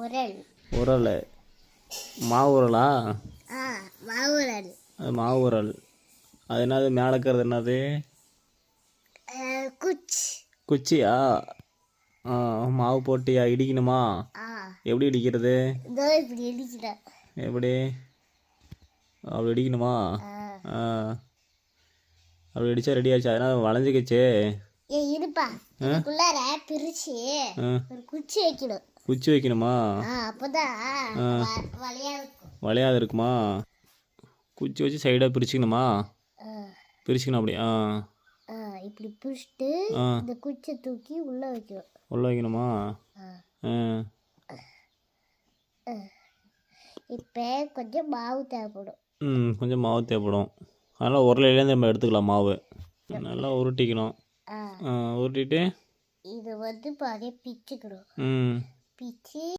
உரல். உரல். மாவு உரலா ஆ மாவுரல். அது மாவு உரல் அது என்னது மேலே இருக்கிறது என்னது? குச் குச்சியா? ஆ, மாவு போட்டு இடிக்கணுமா? எப்படி இடிக்கிறது? எப்படி? அப்படி இடிக்கணுமா? அப்படி இடிச்சா ரெடி ஆச்சு? அதனால் வளைஞ்சிக்கிச்சு. ஏ இருப்பா. இதுக்குள்ளார பிரிச்சு ஒரு குச்சி வைக்கணும். குச்சி வைக்கணுமா? ஆ அப்பதான் வளையாது இருக்குமா? குச்சி வச்சு சைடாக பிரிச்சுக்கணுமா? பிரிச்சுக்கணும் அப்படி ஆ. இப்படி பிடிச்சிட்டு ஆ. இந்த குச்சியை தூக்கி உள்ள வைக்கணும். உள்ள வைக்கணுமா? இப்போ கொஞ்சம் மாவு தேவைப்படும். ம் கொஞ்சம் மாவு தேவைப்படும். அதனால் உரலையிலேருந்து நம்ம எடுத்துக்கலாம் மாவு. நல்லா உருட்டிக்கணும். உருட்டிட்டு இது வந்து பாதியாக பிச்சுக்கணும் ம். பிச்சு